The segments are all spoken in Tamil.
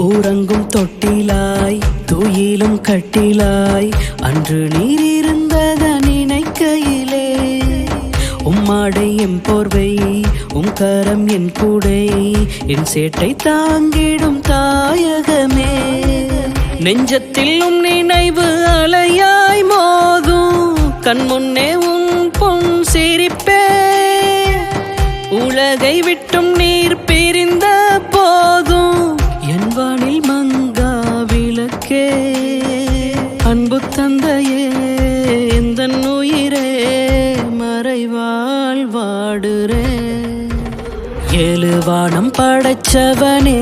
ஊரங்கும் தொட்டிலாய் தூயிலும் கட்டிலாய் அன்று நீர் இருந்தத நினைக்கையிலே உம்மாடை எம் போர்வை உம் கரம் என் கூடை என் சேட்டை தாங்கிடும் தாயகமே. நெஞ்சத்தில் உம் நினைவு அலையாய் மோதும் கண் முன்னே உன் பொன் சிரிப்பே. உலகை விட்டும் நீர் ஏழு வானம் படைச்சவனே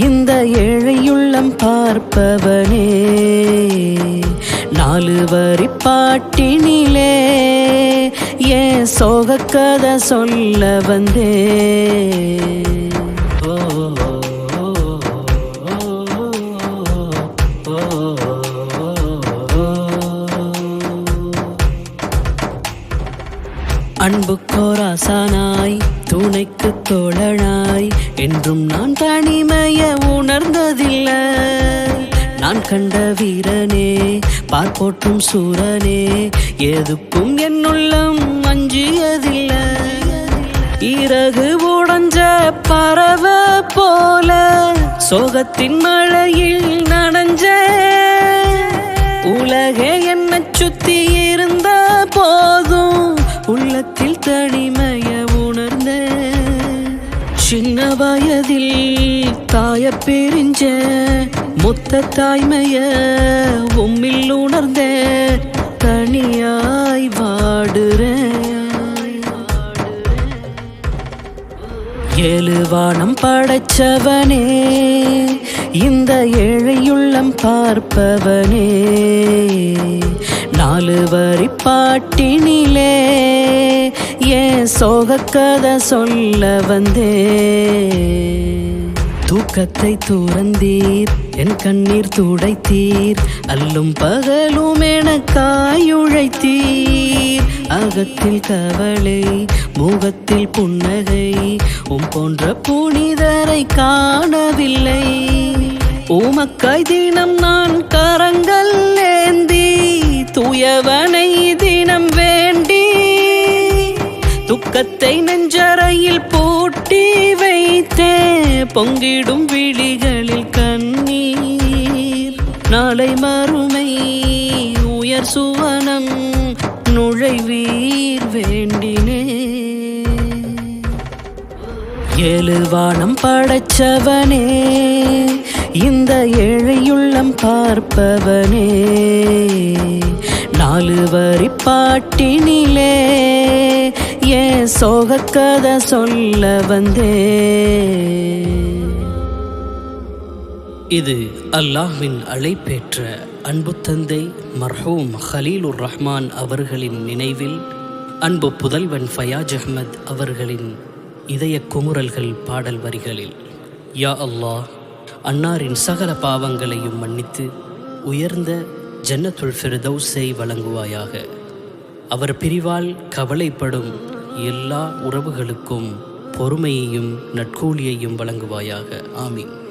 இந்த ஏழையுள்ளம் பார்ப்பவனே நாலு வரி பாட்டினிலே ஏன் சோக கதை சொல்ல வந்தே அன்புக்கோராசானாய் ஓ, துணைக்கு தோழனாய். என்றும் நான் தனிமைய உணர்ந்ததில்லை. நான் கண்ட வீரனே பார்ப்போற்றும் சூரனே எதுக்கும் என்னுள்ளம் அஞ்சியதில்லை. இறகு உடஞ்ச பறவை போல சோகத்தின் மழையில் நனைஞ்ச. உலகே என்ன சுத்தி தனிமைய உணர்ந்த சின்ன வயதில் தாய பிரிஞ்ச மொத்த தாய்மைய உம்மில் உணர்ந்த தனியாய் வாடுற ஏழு வானம் படைச்சவனே இந்த ஏழையுள்ளம் பார்ப்பவனே நாலு வரி பாட்டினிலே ஏன் சோக கதை சொல்ல வந்தே. தூக்கத்தை துறந்தீர் என் கண்ணீர் துடைத்தீர் அல்லும் பகலும் எனக்காயுழைத்தீர் அகத்தில் கவலை முகத்தில் புன்னகை உம் போன்ற புனிதரை காணவில்லை. உமக்காய் தினம் நான் கரங்கள் ஏந்தி தூயவனை தினம் வே துக்கத்தை நெஞ்சறையில் பூட்டி வைத்தே பொங்கிடும் விழிகளில் கண்ணீர். நாளை மறுமை உயர் சுவனம் நுழைவீர் வேண்டினே. ஏழு வானம் படைச்சவனே இந்த ஏழையுள்ளம் பார்ப்பவனே. நாலு வரி பாட்டினிலே ஏன் சோகக்கத சொல்ல வந்தே. இது அல்லாஹ்வின் அழைப்பேற்ற அன்பு தந்தை மர்ஹூம் ஹலீலுர் ரஹ்மான் அவர்களின் நினைவில் அன்பு புதல்வன் ஃபயாஜ் அஹ்மத் அவர்களின் இதய குமுறல்கள் பாடல் வரிகளில் யா அல்லாஹ் அன்னாரின் சகல பாவங்களையும் மன்னித்து உயர்ந்த ஜன்னத்துல் ஃபிர்தௌஸை வழங்குவாயாக. அவர் பிரிவால் கவலைப்படும் எல்லா உறவுகளுக்கும் பொறுமையையும் நட்கூலியையும் வழங்குவாயாக. ஆமீன்.